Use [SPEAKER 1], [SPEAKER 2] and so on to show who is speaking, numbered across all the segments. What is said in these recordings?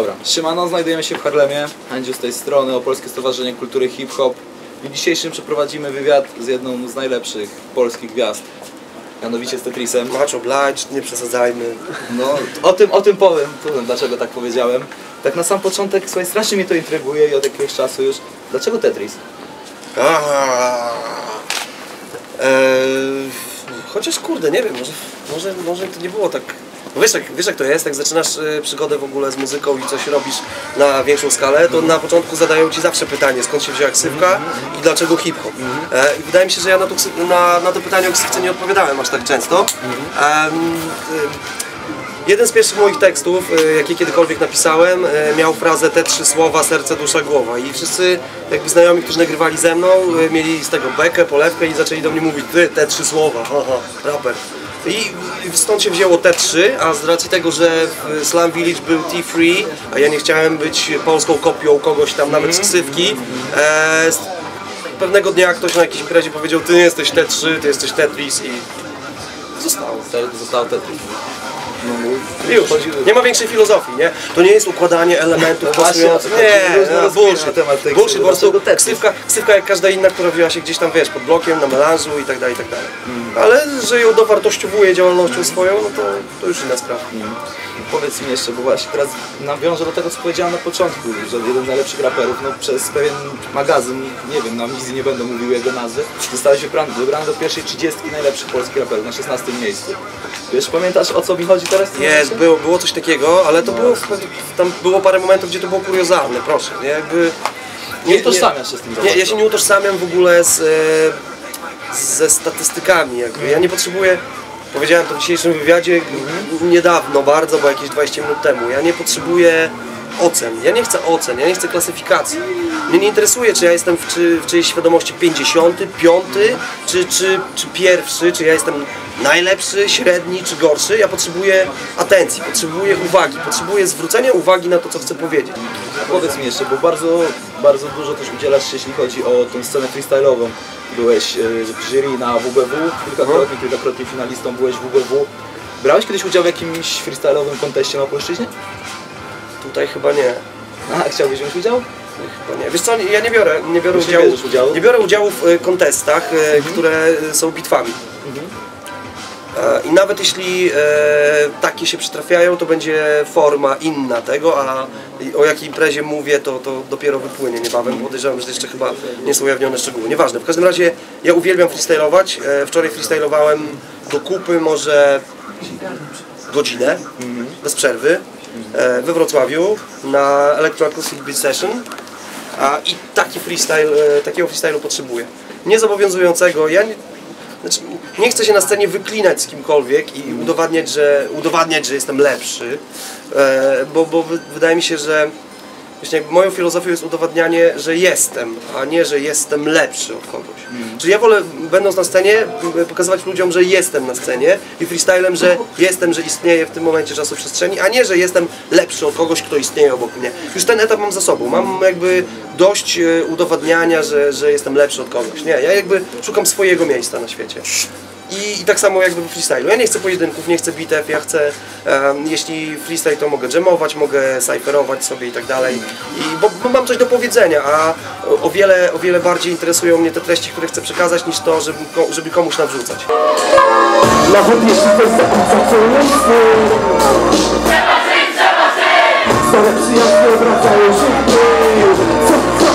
[SPEAKER 1] Dobra, siemano, znajdujemy się w Harlemie, Andziu z tej strony, Opolskie Stowarzyszenie Kultury Hip Hop. W dzisiejszym przeprowadzimy wywiad z jedną z najlepszych polskich gwiazd, mianowicie z Tetrisem.
[SPEAKER 2] Much obliged, nie przesadzajmy.
[SPEAKER 1] No, o tym, o tym powiem, powiem dlaczego tak powiedziałem. Tak na sam początek, słuchaj, strasznie mnie to intryguje i od jakiegoś czasu już. Dlaczego Tetris?
[SPEAKER 2] Aaa. Eee, chociaż kurde, nie wiem, może, może, może to nie było tak. Wiesz, jak, wiesz jak to jest, jak zaczynasz e, przygodę w ogóle z muzyką i coś robisz na większą skalę, to na początku zadają ci zawsze pytanie, skąd się wzięła ksywka i dlaczego hip-hop. E, I wydaje mi się, że ja na to, na, na to pytanie o ksywce nie odpowiadałem aż tak często. E, Jeden z pierwszych moich tekstów, e, jakie kiedykolwiek napisałem, miał frazę te trzy słowa, serce, dusza, głowa. I wszyscy jakby znajomi, którzy nagrywali ze mną, mieli z tego bekę, polewkę i zaczęli do mnie mówić, ty, te trzy słowa, haha, raper. I stąd się wzięło te trzy, a z racji tego, że w Slam Village był T-Free, a ja nie chciałem być polską kopią kogoś tam nawet z ksywki, e, pewnego dnia ktoś na jakiejś imprezie powiedział, ty nie jesteś T3, ty jesteś Tetris i zostało.
[SPEAKER 1] Został Tetris. No,
[SPEAKER 2] Już, nie ma większej filozofii, nie? To nie jest układanie elementów
[SPEAKER 1] No
[SPEAKER 2] pasujących. Nie, no, bullshit.
[SPEAKER 1] na temat
[SPEAKER 2] Bullshit, po prostu
[SPEAKER 1] dlaczego Tetris?
[SPEAKER 2] ksywka, ksywka jak każda inna, która wzięła się gdzieś tam, wiesz, pod blokiem, na melanżu i tak dalej, i tak dalej.
[SPEAKER 1] Mm.
[SPEAKER 2] Ale że ją dowartościowuje działalnością swoją, no to, to już inna sprawa.
[SPEAKER 1] Powiedz mi jeszcze, bo właśnie teraz nawiążę do tego, co powiedziałem na początku, że jeden z najlepszych raperów, no przez pewien magazyn, nie wiem, na wizji nie będę mówił jego nazwy, zostałeś wybrany, wybrany do pierwszej trzydziestki najlepszych polskich raperów na 16 miejscu. Wiesz, pamiętasz o co mi chodzi teraz?
[SPEAKER 2] Jest, było, było coś takiego, ale to było, w- tam było parę momentów, gdzie to było kuriozalne, proszę, nie? Jakby...
[SPEAKER 1] Nie utożsamiasz się z tym
[SPEAKER 2] Nie, ja się nie utożsamiam w ogóle z, e, ze statystykami. Jakby. Ja nie potrzebuję, powiedziałem to w dzisiejszym wywiadzie niedawno bardzo, bo jakieś 20 minut temu, ja nie potrzebuję ocen, ja nie chcę ocen, ja nie chcę klasyfikacji. Mnie nie interesuje, czy ja jestem w, czy, w czyjejś świadomości 50, 5, czy, czy, czy pierwszy, czy ja jestem najlepszy, średni, czy gorszy. Ja potrzebuję atencji, potrzebuję uwagi, potrzebuję zwrócenia uwagi na to, co chcę powiedzieć.
[SPEAKER 1] Powiedz mi jeszcze, bo bardzo, bardzo dużo też udzielasz się, jeśli chodzi o tą scenę freestyle'ową. Byłeś e, w jury na WBW, kilkakrotnie, kilkakrotnie finalistą byłeś w WBW. Brałeś kiedyś udział w jakimś freestyle'owym konteście na Opolszczyźnie?
[SPEAKER 2] Tutaj chyba nie.
[SPEAKER 1] A, chciałbyś wziąć udział?
[SPEAKER 2] Chyba nie. Wiesz co, ja nie biorę, nie biorę
[SPEAKER 1] Już nie
[SPEAKER 2] udziału,
[SPEAKER 1] udziału?
[SPEAKER 2] nie biorę udziału w e, kontestach, e, które e, są bitwami. E, I nawet jeśli e, takie się przytrafiają, to będzie forma inna tego, a o jakiej imprezie mówię, to, to dopiero wypłynie niebawem. Podejrzewam, że jeszcze chyba nie są ujawnione szczegóły. Nieważne. W każdym razie ja uwielbiam freestylować. E, wczoraj freestylowałem do kupy może godzinę, bez przerwy, we Wrocławiu na Electroacoustic Beat Session. A, I taki freestyle, e, takiego freestylu potrzebuję. Niezobowiązującego. Ja nie, znaczy, nie chcę się na scenie wyklinać z kimkolwiek i udowadniać, że, udowadniać, że jestem lepszy, e, bo, bo wy- wydaje mi się, że właśnie jakby moją filozofią jest udowadnianie, że jestem, a nie, że jestem lepszy od kogoś. Czyli ja wolę, będąc na scenie, pokazywać ludziom, że jestem na scenie i freestylem, że jestem, że istnieję w tym momencie czasu przestrzeni, a nie, że jestem lepszy od kogoś, kto istnieje obok mnie. Już ten etap mam za sobą. Mam jakby dość e, udowadniania, że, że jestem lepszy od kogoś. Nie, ja jakby szukam swojego miejsca na świecie. I, I tak samo jakby w freestylu. Ja nie chcę pojedynków, nie chcę bitew, ja chcę, em, jeśli freestyle to mogę jamować, mogę cypherować sobie i tak dalej. Bo, mam coś do powiedzenia, a o, wiele, o wiele bardziej interesują mnie te treści, które chcę przekazać, niż to, żeby, żeby komuś nawrzucać.
[SPEAKER 3] Nawet jeśli to jest Stare przyjaźnie obracają się Co, co?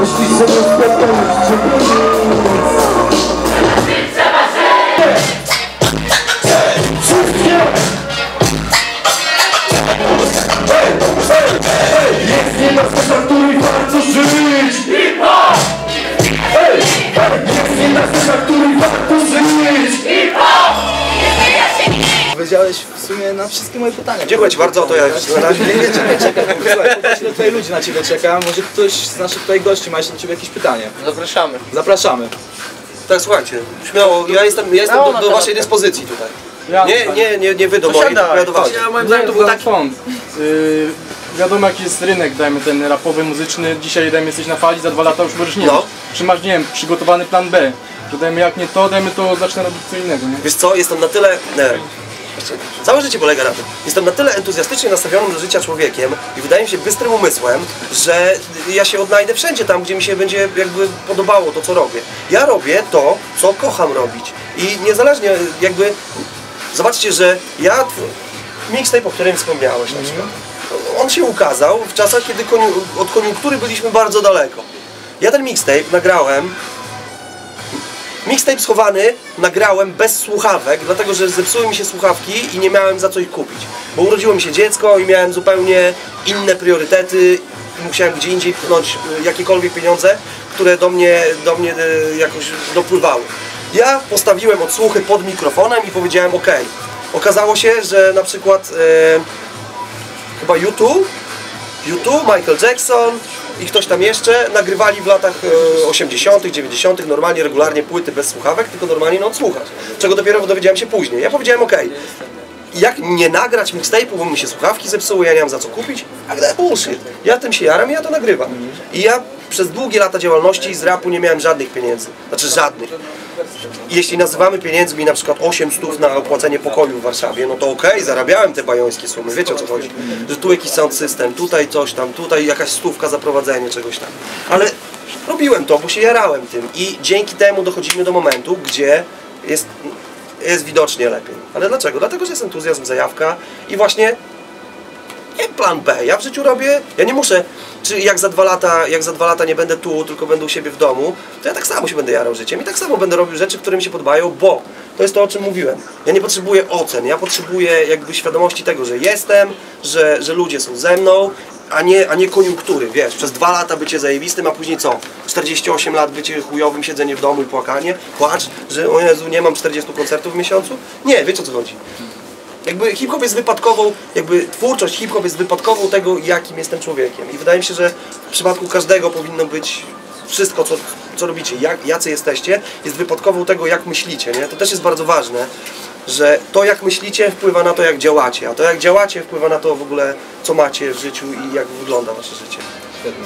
[SPEAKER 3] Myślisz, że nie spotkał już ciebie
[SPEAKER 1] na wszystkie moje pytania.
[SPEAKER 2] Dziękuję Ci bardzo, to ja już na razie.
[SPEAKER 1] Nie, nie, czekaj, słuchaj, popatrz ile tutaj ludzi na Ciebie czeka, może ktoś z naszych tutaj gości ma jeszcze do Ciebie jakieś pytanie.
[SPEAKER 4] Zapraszamy.
[SPEAKER 1] Zapraszamy.
[SPEAKER 2] Tak, słuchajcie, śmiało, ja jestem, ja jestem do, do. Waszej dyspozycji tutaj. Nie, nie, nie, nie Wy do mojej, ja do Waszej.
[SPEAKER 4] Ja moim zdaniem to był taki...
[SPEAKER 5] Yy,
[SPEAKER 4] wiadomo jaki jest rynek, dajmy ten rapowy, muzyczny, dzisiaj dajmy jesteś na fali, za dwa lata już możesz nie
[SPEAKER 2] No.
[SPEAKER 4] Czy masz, nie wiem, przygotowany plan B, że dajmy jak nie to, dajmy to, zacznę robić co innego, nie?
[SPEAKER 2] Wiesz co, jestem na tyle... Nie. Całe życie polega na tym. Jestem na tyle entuzjastycznie nastawionym do życia człowiekiem i wydaje mi się bystrym umysłem, że ja się odnajdę wszędzie tam, gdzie mi się będzie jakby podobało to, co robię. Ja robię to, co kocham robić. I niezależnie jakby... Zobaczcie, że ja... Mixtape, o którym wspomniałeś na przykład. On się ukazał w czasach, kiedy koniu- od koniunktury byliśmy bardzo daleko. Ja ten mixtape nagrałem Mixtape schowany nagrałem bez słuchawek, dlatego że zepsuły mi się słuchawki i nie miałem za co ich kupić. Bo urodziło mi się dziecko i miałem zupełnie inne priorytety i musiałem gdzie indziej pchnąć y, jakiekolwiek pieniądze, które do mnie, do mnie y, jakoś dopływały. Ja postawiłem odsłuchy pod mikrofonem i powiedziałem ok. Okazało się, że na przykład e, chyba YouTube YouTube, Michael Jackson i ktoś tam jeszcze nagrywali w latach e, 80., 90., normalnie, regularnie płyty bez słuchawek, tylko normalnie na odsłuchać. Czego dopiero dowiedziałem się później. Ja powiedziałem, ok, jak nie nagrać mixtape'u, bo mi się słuchawki zepsuły, ja nie mam za co kupić, a gdy bullshit. Ja tym się jaram i ja to nagrywam. I ja przez długie lata działalności z rapu nie miałem żadnych pieniędzy. Znaczy żadnych. Jeśli nazywamy pieniędzmi na przykład 8 stów na opłacenie pokoju w Warszawie, no to okej, zarabiałem te bajońskie sumy, wiecie o co chodzi. Że tu jakiś sound system, tutaj coś tam, tutaj jakaś stówka za prowadzenie czegoś tam. Ale robiłem to, bo się jarałem tym i dzięki temu dochodzimy do momentu, gdzie jest, jest widocznie lepiej. Ale dlaczego? Dlatego, że jest entuzjazm, zajawka i właśnie nie plan B. Ja w życiu robię, ja nie muszę, czy jak za dwa lata, jak za dwa lata nie będę tu, tylko będę u siebie w domu, to ja tak samo się będę jarał życiem i tak samo będę robił rzeczy, które mi się podobają, bo to jest to, o czym mówiłem. Ja nie potrzebuję ocen, ja potrzebuję jakby świadomości tego, że jestem, że, że ludzie są ze mną, a nie, a nie koniunktury, wiesz, przez dwa lata bycie zajebistym, a później co? 48 lat bycie chujowym, siedzenie w domu i płakanie, płacz, że o Jezu, nie mam 40 koncertów w miesiącu? Nie, wiecie o co chodzi. Jakby hip-hop jest wypadkową, jakby twórczość hip-hop jest wypadkową tego, jakim jestem człowiekiem. I wydaje mi się, że w przypadku każdego powinno być wszystko, co, co robicie, jak, jacy jesteście, jest wypadkową tego, jak myślicie. Nie? To też jest bardzo ważne, że to, jak myślicie, wpływa na to, jak działacie, a to, jak działacie, wpływa na to w ogóle, co macie w życiu i jak wygląda wasze życie.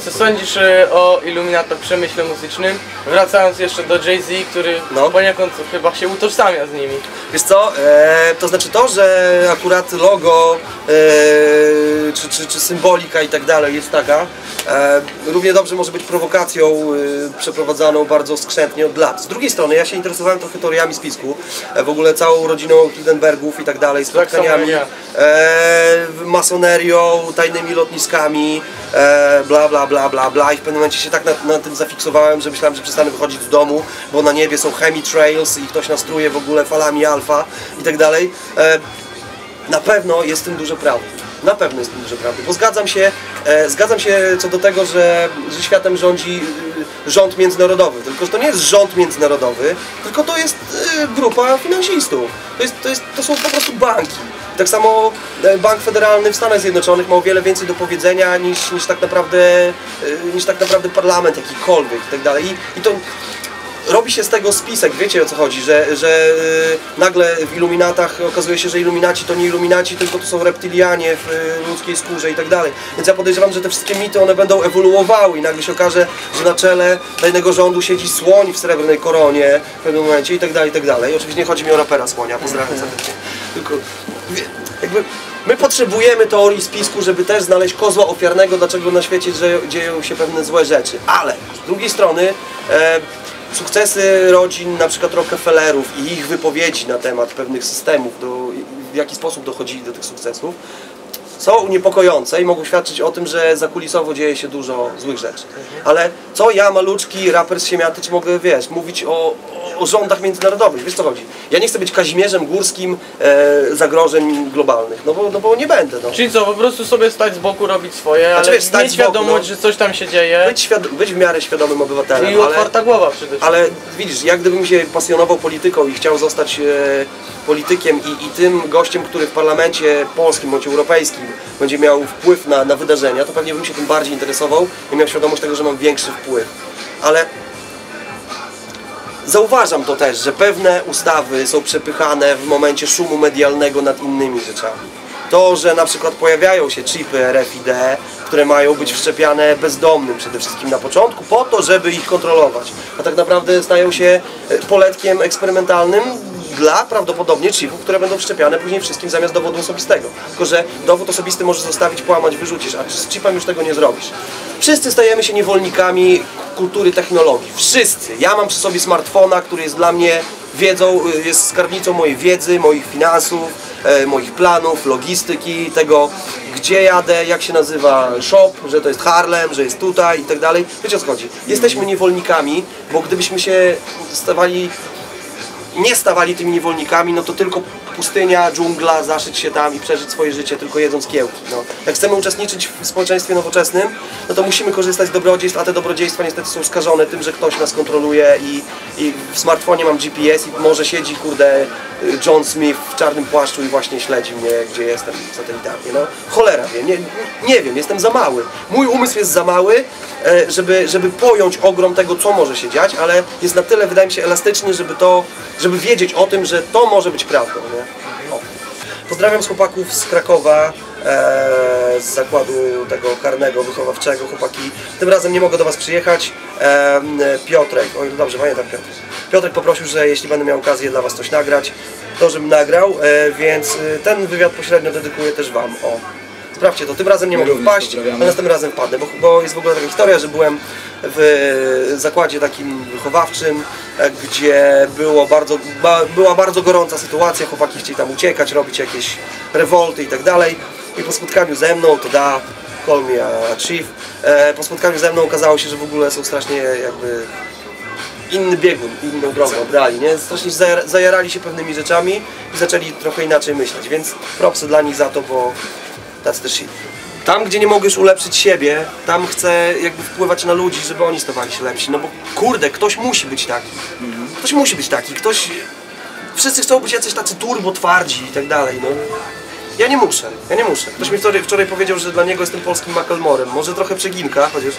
[SPEAKER 5] Co sądzisz e, o Illuminato przemyśle muzycznym? Wracając jeszcze do Jay-Z, który
[SPEAKER 2] No.
[SPEAKER 5] poniekąd chyba się utożsamia z nimi.
[SPEAKER 2] Wiesz co, e, to znaczy to, że akurat logo e, czy, czy, czy symbolika i tak dalej jest taka, e, równie dobrze może być prowokacją e, przeprowadzaną bardzo skrzętnie od lat. Z drugiej strony ja się interesowałem trochę teoriami spisku, e, w ogóle całą rodziną Hildenbergów i tak dalej, spotkaniami, e, masonerią, tajnymi lotniskami, e, bla bla bla bla bla i w pewnym momencie się tak na, na tym zafiksowałem, że myślałem, że przestanę wychodzić z domu, bo na niebie są chemitrails i ktoś nastruje w ogóle falami alfa i tak dalej. E, na pewno jest w tym dużo prawdy. Na pewno jest dużo prawdy, bo zgadzam się, e, zgadzam się co do tego, że, że światem rządzi y, rząd międzynarodowy. Tylko że to nie jest rząd międzynarodowy, tylko to jest y, grupa finansistów. To, jest, to, jest, to są po prostu banki. Tak samo e, Bank Federalny w Stanach Zjednoczonych ma o wiele więcej do powiedzenia niż, niż, tak, naprawdę, y, niż tak naprawdę parlament jakikolwiek i tak dalej. I, i to robi się z tego spisek, wiecie o co chodzi, że, że y, nagle w iluminatach okazuje się, że iluminaci to nie iluminaci, tylko to są reptylianie w y, ludzkiej skórze i tak dalej. Więc ja podejrzewam, że te wszystkie mity one będą ewoluowały i nagle się okaże, że na czele tajnego rządu siedzi słoń w srebrnej koronie w pewnym momencie i tak dalej, i tak dalej. Oczywiście nie chodzi mi o rapera słonia, pozdrawiam serdecznie. Tylko jakby my potrzebujemy teorii spisku, żeby też znaleźć kozła ofiarnego, dlaczego na świecie dzieją, dzieją się pewne złe rzeczy. Ale z drugiej strony e, sukcesy rodzin, na przykład Rockefellerów i ich wypowiedzi na temat pewnych systemów, do, w jaki sposób dochodzili do tych sukcesów, są niepokojące i mogą świadczyć o tym, że zakulisowo dzieje się dużo złych rzeczy. Ale co ja, maluczki, raper z Siemiaty, mogę, wiesz, mówić o, o, rządach międzynarodowych, wiesz co chodzi? Ja nie chcę być Kazimierzem Górskim e, zagrożeń globalnych, no bo, no bo nie będę, no.
[SPEAKER 5] Czyli co, po prostu sobie stać z boku, robić swoje,
[SPEAKER 2] Znaczy,
[SPEAKER 5] ale
[SPEAKER 2] stać
[SPEAKER 5] mieć
[SPEAKER 2] z boku,
[SPEAKER 5] świadomość,
[SPEAKER 2] no.
[SPEAKER 5] że coś tam się dzieje
[SPEAKER 2] Być, być w miarę świadomym obywatelem,
[SPEAKER 5] i otwarta głowa przede wszystkim.
[SPEAKER 2] Ale widzisz, jak gdybym się pasjonował polityką i chciał zostać e, politykiem i, i tym gościem, który w parlamencie polskim bądź europejskim będzie miał wpływ na, na wydarzenia, to pewnie bym się tym bardziej interesował i miał świadomość tego, że mam większy wpływ. Ale zauważam to też, że pewne ustawy są przepychane w momencie szumu medialnego nad innymi rzeczami. To, że na przykład pojawiają się chipy RFID, które mają być wszczepiane bezdomnym przede wszystkim na początku, po to, żeby ich kontrolować. A tak naprawdę stają się e, poletkiem eksperymentalnym dla prawdopodobnie chipów, które będą wszczepiane później wszystkim zamiast dowodu osobistego. Tylko, że dowód osobisty możesz zostawić, połamać, wyrzucisz, a z chipem już tego nie zrobisz. Wszyscy stajemy się niewolnikami kultury technologii. Wszyscy. Ja mam przy sobie smartfona, który jest dla mnie wiedzą, y, jest skarbnicą mojej wiedzy, moich finansów, e, moich planów, logistyki, tego gdzie jadę, jak się nazywa shop, że to jest Harlem, że jest tutaj i tak dalej. Wiecie o co chodzi? Jesteśmy niewolnikami, bo gdybyśmy się stawali nie stawali tymi niewolnikami, no to tylko pustynia, dżungla, zaszyć się tam i przeżyć swoje życie tylko jedząc kiełki. No. Jak chcemy uczestniczyć w społeczeństwie nowoczesnym, no to musimy korzystać z dobrodziejstw, a te dobrodziejstwa niestety są skażone tym, że ktoś nas kontroluje i, i w smartfonie mam GPS i może siedzi, kurde, John Smith w czarnym płaszczu i właśnie śledzi mnie, gdzie jestem satelitarnie. No, cholera wie, nie, nie wiem, jestem za mały. Mój umysł jest za mały, e, żeby, żeby pojąć ogrom tego, co może się dziać, ale jest na tyle, wydaje mi się, elastyczny, żeby to, żeby wiedzieć o tym, że to może być prawdą. Nie? O. Pozdrawiam z chłopaków z Krakowa, e, z zakładu tego karnego, wychowawczego. Chłopaki, tym razem nie mogę do Was przyjechać. E, Piotrek, oj dobrze, pamiętam Piotr. Piotrek poprosił, że jeśli będę miał okazję dla Was coś nagrać, to żebym nagrał, e, więc e, ten wywiad pośrednio dedykuję też Wam. O. Sprawdźcie to, tym razem nie mogę
[SPEAKER 1] również
[SPEAKER 2] wpaść, ale następnym razem wpadnę, bo, bo jest w ogóle taka historia, że byłem w zakładzie takim wychowawczym, e, gdzie było bardzo, ba, była bardzo gorąca sytuacja, chłopaki chcieli tam uciekać, robić jakieś rewolty i tak dalej. I po spotkaniu ze mną, to da, call me a chief, e, po spotkaniu ze mną okazało się, że w ogóle są strasznie jakby inny biegun, inną drogę obrali, nie? Strasznie zajar- zajarali się pewnymi rzeczami i zaczęli trochę inaczej myśleć, więc propsy dla nich za to, bo tacy też shit. Tam, gdzie nie mogłeś ulepszyć siebie, tam chcę jakby wpływać na ludzi, żeby oni stawali się lepsi, no bo kurde, ktoś musi być taki. Ktoś musi być taki, ktoś... Wszyscy chcą być jacyś tacy turbo twardzi i tak dalej, no. Ja nie muszę, ja nie muszę. Ktoś mi wczoraj, wczoraj powiedział, że dla niego jestem polskim Macklemorem. Może trochę przeginka, chociaż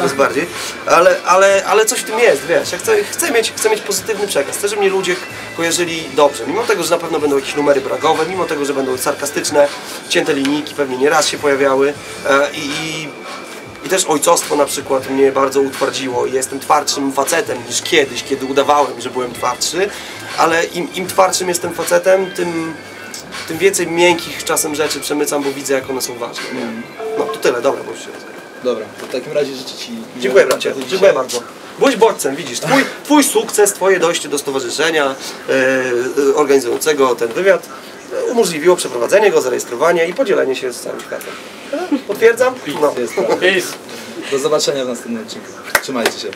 [SPEAKER 2] coraz bardziej, ale, ale, ale coś w tym jest, wiesz. Ja chcę, chcę, mieć, chcę mieć pozytywny przekaz. Chcę, żeby mnie ludzie kojarzyli dobrze. Mimo tego, że na pewno będą jakieś numery bragowe, mimo tego, że będą sarkastyczne, cięte linijki, pewnie nie raz się pojawiały. E, I, i, też ojcostwo na przykład mnie bardzo utwardziło i jestem twardszym facetem niż kiedyś, kiedy udawałem, że byłem twardszy. Ale im, im twardszym jestem facetem, tym, tym więcej miękkich czasem rzeczy przemycam, bo widzę, jak one są ważne. Nie? No to tyle, dobra, bo już się.
[SPEAKER 1] Dobra, to w takim razie życzę Ci...
[SPEAKER 2] Dziękuję bracie, dziękuję bardzo. Byłeś bodźcem, widzisz, twój, twój sukces, twoje dojście do stowarzyszenia e, e, organizującego ten wywiad e, umożliwiło przeprowadzenie go, zarejestrowanie i podzielenie się z całym światem. Potwierdzam? No.
[SPEAKER 1] Jest.
[SPEAKER 5] Peace.
[SPEAKER 1] Do zobaczenia w następnym odcinku. Trzymajcie się.